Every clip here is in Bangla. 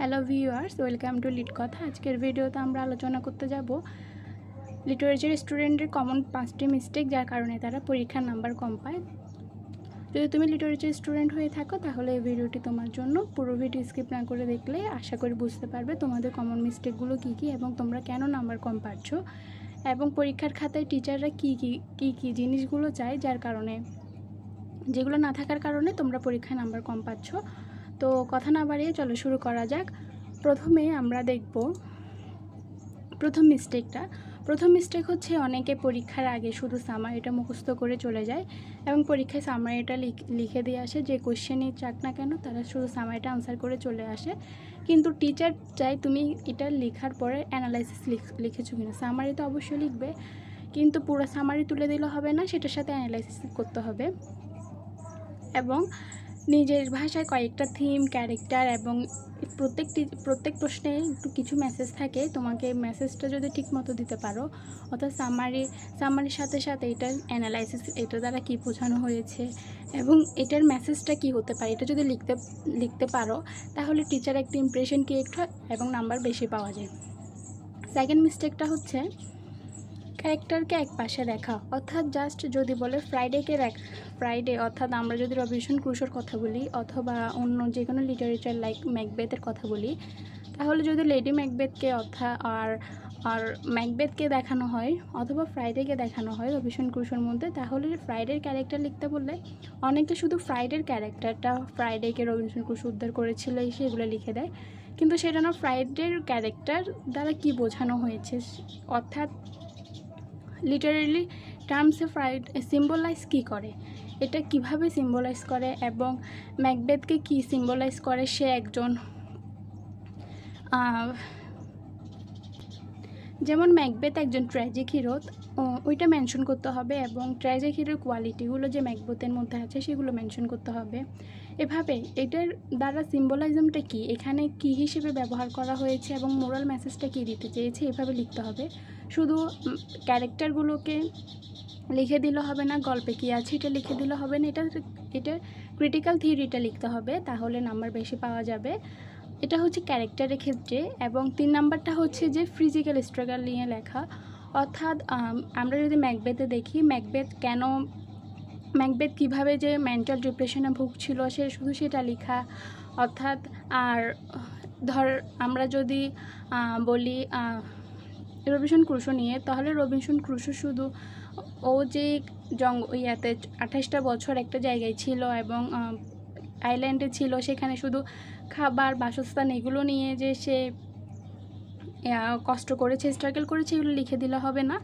হ্যালো ভিউয়ার্স, ওয়েলকাম টু লিট কথা। আজকের ভিডিওতে আমরা আলোচনা করতে যাব লিটারেচার স্টুডেন্টের কমন পাঁচটি মিস্টেক যার কারণে তারা পরীক্ষার নাম্বার কম পায়। যদি তুমি লিটারেচার স্টুডেন্ট হয়ে থাকো, তাহলে এই ভিডিওটি তোমার জন্য পুরো ভিডিও স্কিপ না করে দেখলে আশা করি বুঝতে পারবে তোমাদের কমন মিস্টেকগুলো কী কী এবং তোমরা কেন নাম্বার কম পাচ্ছ এবং পরীক্ষার খাতায় টিচাররা কী কী কী কী জিনিসগুলো চায়, যার কারণে যেগুলো না থাকার কারণে তোমরা পরীক্ষায় নাম্বার কম পাচ্ছ। তো কথা না বাড়িয়ে চলো শুরু করা যাক। প্রথমে আমরা দেখব প্রথম মিস্টেকটা প্রথম মিস্টেক হচ্ছে অনেকে পরীক্ষার আগে শুধু সামারিটা মুখস্থ করে চলে যায় এবং পরীক্ষায় সামারিটা লিখে দিয়ে আসে। যে কোশ্চেনই চাক না কেন, তারা শুধু সামারিটা আনসার করে চলে আসে। কিন্তু টিচার চাই তুমি এটা লেখার পরে অ্যানালাইসিস লিখেছো কিনা। সামারি তো অবশ্যই লিখবে, কিন্তু পুরো সামারি তুলে দিলে হবে না, সেটার সাথে অ্যানালাইসিস করতে হবে। এবং নিজের ভাষায় কয়েকটা থিম ক্যারেক্টার এবং প্রত্যেকটি, প্রত্যেক প্রশ্নে একটু কিছু মেসেজ থাকে, তোমাকে মেসেজটা যদি ঠিক মতো দিতে পারো, অর্থাৎ সামারি সামারির সাথে সাথে এটার অ্যানালাইসিস এটা দ্বারা কী বোঝানো হয়েছে এবং এটার মেসেজটা কি হতে পারে, এটা যদি লিখতে লিখতে পারো, তাহলে টিচার একটা ইমপ্রেশন ক্রিয়েট হয় এবং নাম্বার বেশি পাওয়া যায়। সেকেন্ড মিস্টেকটা হচ্ছে ক্যারেক্টারকে এক পাশে দেখা অর্থাৎ জাস্ট যদি বলে ফ্রাইডেকে দেখ ফ্রাইডে অর্থাৎ আমরা যদি রবিশন ক্রুশোর কথা বলি, অথবা অন্য যে কোনো লিটারেচার লাইক ম্যাকবেথের কথা বলি, তাহলে যদি লেডি ম্যাকবেথকে অর্থাৎ আর আর ম্যাকবেথকে দেখানো হয়, অথবা ফ্রাইডেকে দেখানো হয় রবিশন ক্রুশোর মধ্যে, তাহলে ফ্রাইডের ক্যারেক্টার লিখতে বললে, অনেকে শুধু ফ্রাইডের ক্যারেক্টারটা ফ্রাইডেকে রবিনসন ক্রুশ উদ্ধার করেছিল সেগুলো লিখে দেয়। কিন্তু সেটা না ফ্রাইডের ক্যারেক্টার দ্বারা কি বোঝানো হয়েছে? অর্থাৎ লিটারেলি টার্মসে ফ্রাইড সিম্বলাইজ কী করে? এটা কীভাবে সিম্বলাইজ করে এবং ম্যাকবেদকে কি সিম্বলাইজ করে সে একজন যেমন ম্যাকবেথ একজন ট্র্যাজিক হিরো ওইটা মেনশন করতে হবে এবং ট্র্যাজিক হিরোর কোয়ালিটিগুলো যে ম্যাকবেথের মধ্যে আছে সেগুলো মেনশন করতে হবে। এভাবে এটার দ্বারা সিম্বলাইজমটা কি? এখানে কি হিসেবে ব্যবহার করা হয়েছে এবং মোরাল মেসেজটা কী দিতে চেয়েছে এভাবে লিখতে হবে। শুধু ক্যারেক্টারগুলোকে লিখে দিলে হবে না, গল্পে কী আছে এটা লিখে দিলে হবে না এটা এটা ক্রিটিক্যাল থিওরিটা লিখতে হবে, তাহলে নাম্বার বেশি পাওয়া যাবে। এটা হচ্ছে ক্যারেক্টারের ক্ষেত্রে এবং তিন নাম্বারটা হচ্ছে যে ফিজিক্যাল স্ট্রাগল নিয়ে লেখা। অর্থাৎ আমরা যদি ম্যাকবেথে দেখি, ম্যাকবেথ কেন, ম্যাকবেথ কীভাবে যে মেন্টাল ডিপ্রেশনে ভুগছিল, সে শুধু সেটা লেখা। অর্থাৎ, আর ধর, আমরা যদি বলি রবিশন ক্রুশো নিয়ে, তাহলে রবিনসন ক্রুশো শুধু ও যে জঙ্গ, ইয়াতে আঠাশটা বছর একটা জায়গায় ছিল এবং আইল্যান্ডে ছিল, সেখানে শুধু খাবার, বাসস্থান এগুলো নিয়ে যে সে কষ্ট করেছে স্ট্রাগল করেছে, এগুলো লিখে দিলে হবে না।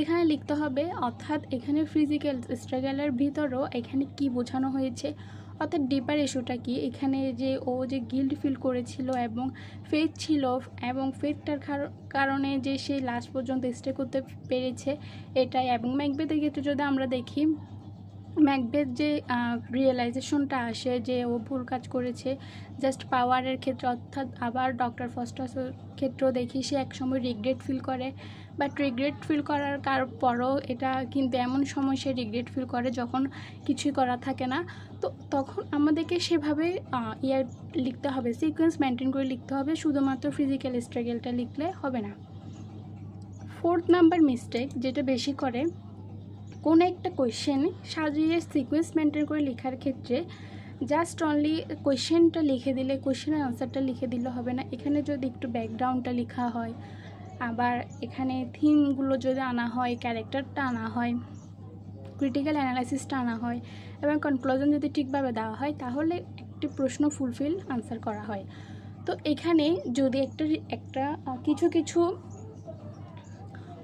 এখানে লিখতে হবে, অর্থাৎ এখানে ফিজিক্যাল স্ট্রাগলের ভিতরেও এখানে কি বোঝানো হয়েছে, অর্থাৎ ডিপার ইস্যুটা কি? এখানে যে ও যে গিল্ড ফিল করেছিল এবং ফেথ ছিল এবং ফেথটার কারণে যে সে লাস্ট পর্যন্ত স্টে করতে পেরেছে, এটাই। এবং ম্যাকবেথের ক্ষেত্রে যদি আমরা দেখি ম্যাকবেথ যে রিয়েলাইজেশনটা আসে যে ও ভুল কাজ করেছে জাস্ট পাওয়ারের ক্ষেত্রে, অর্থাৎ আবার ডক্টর ফস্টাসের ক্ষেত্রেও দেখি সে একসময় রিগ্রেট ফিল করে। বাট রিগ্রেট ফিল করার কার, পরও এটা কিন্তু এমন সময় সে রিগ্রেট ফিল করে যখন কিছুই করা থাকে না। তো তখন আমাদেরকে সেভাবে ইয়ার লিখতে হবে সিকোয়েন্স মেনটেন করে লিখতে হবে, শুধুমাত্র ফিজিক্যাল স্ট্রাগেলটা লিখলে হবে না। ফোর্থ নাম্বার মিস্টেক যেটা বেশি করে কোনো একটা কোয়েশ্চেন সাজিয়ে সিকোয়েন্স মেনটেন করে লেখার ক্ষেত্রে জাস্ট অনলি কোয়েশ্চেনটা লিখে দিলে কোয়েশ্চেনের আনসারটা লিখে দিলে হবে না। এখানে যদি একটু ব্যাকগ্রাউন্ডটা লেখা হয়, আবার এখানে থিমগুলো যদি আনা হয় ক্যারেক্টারটা আনা হয় ক্রিটিক্যাল অ্যানালাইসিসটা আনা হয়, এবং কনক্লুশন যদি ঠিকভাবে দেওয়া হয়, তাহলে একটি প্রশ্ন ফুলফিল আনসার করা হয়। তো এখানে যদি একটা একটা কিছু কিছু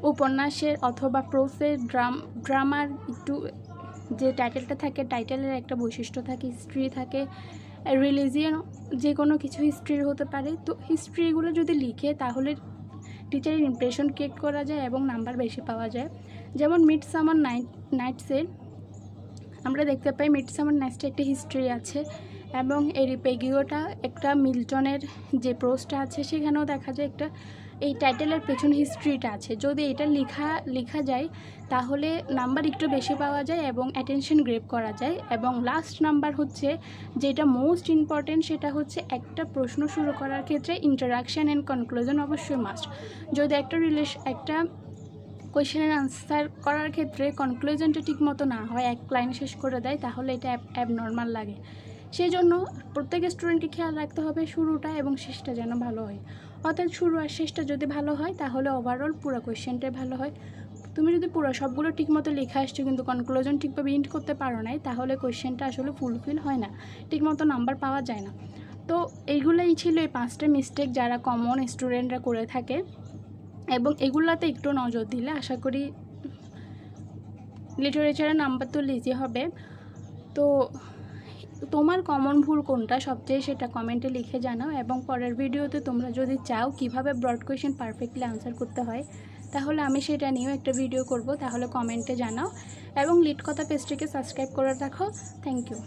উপন্যাসের অথবা প্রোসের ড্রাম, ড্রামার একটু যে টাইটেলটা থাকে, টাইটেলের একটা বৈশিষ্ট্য থাকে, হিস্ট্রি থাকে। রিলিজিয়ান যে কোনো কিছু হিস্ট্রির হতে পারে। তো হিস্ট্রিগুলো যদি লিখে, তাহলে টিচারের ইমপ্রেশন ক্রিয়েট করা যায় এবং নাম্বার বেশি পাওয়া যায়। যেমন মিড সামার নাইট নাইটসের আমরা দেখতে পাই মিড সামার নাইটসে একটা হিস্ট্রি আছে এবং এরিপেগিওটা একটা মিল্টনের যে প্রোসটা আছে, সেখানেও দেখা যায় একটা এই টাইটেলের পেছন হিস্ট্রিটা আছে। যদি এটা লেখা লেখা যায়, তাহলে নাম্বার একটু বেশি পাওয়া যায় এবং অ্যাটেনশন গ্রেপ করা যায়। এবং লাস্ট নাম্বার হচ্ছে, যেটা মোস্ট ইম্পর্টেন্ট সেটা হচ্ছে একটা প্রশ্ন শুরু করার ক্ষেত্রে ইন্টারাকশান অ্যান্ড কনক্লুশন অবশ্যই মাস্ট যদি একটা রিলেশ একটা কোয়েশনের আনসার করার ক্ষেত্রে কনক্লুশনটা ঠিক মতো না হয়, এক লাইন শেষ করে দেয়, তাহলে এটা অ্যাব নর্মাল লাগে। সেই জন্য প্রত্যেক স্টুডেন্টকে খেয়াল রাখতে হবে শুরুটা এবং শেষটা যেন ভালো হয়। অর্থাৎ শুরু আর শেষটা যদি ভালো হয়, তাহলে ওভারঅল পুরো কোয়েশ্চেনটাই ভালো হয়। তুমি যদি পুরো সবগুলো ঠিকমতো লেখা আসছো, কিন্তু কনক্লুশন ঠিকভাবে ইন্ট করতে পারো নাই, তাহলে কোয়েশ্চেনটা আসলে ফুলফিল হয় না। ঠিকমতো নাম্বার পাওয়া যায় না। তো এইগুলোই ছিল এই পাঁচটা মিস্টেক যারা কমন স্টুডেন্টরা করে থাকে। এবং এগুলাতে একটু নজর দিলে আশা করি লিটারেচারের নাম্বার তো লিজি হবে। তো তোমার কমন ভুল কোনটা? সবচেয়ে সেটা কমেন্টে লিখে জানাও এবং পরের ভিডিওতে তোমরা যদি চাও কীভাবে ব্রড কোয়েশন পারফেক্টলি আনসার করতে হয়, তাহলে আমি সেটা নিয়েও একটা ভিডিও করব। তাহলে কমেন্টে জানাও এবং লিড কথা পেজটিকে সাবস্ক্রাইব করে রাখো। Thank you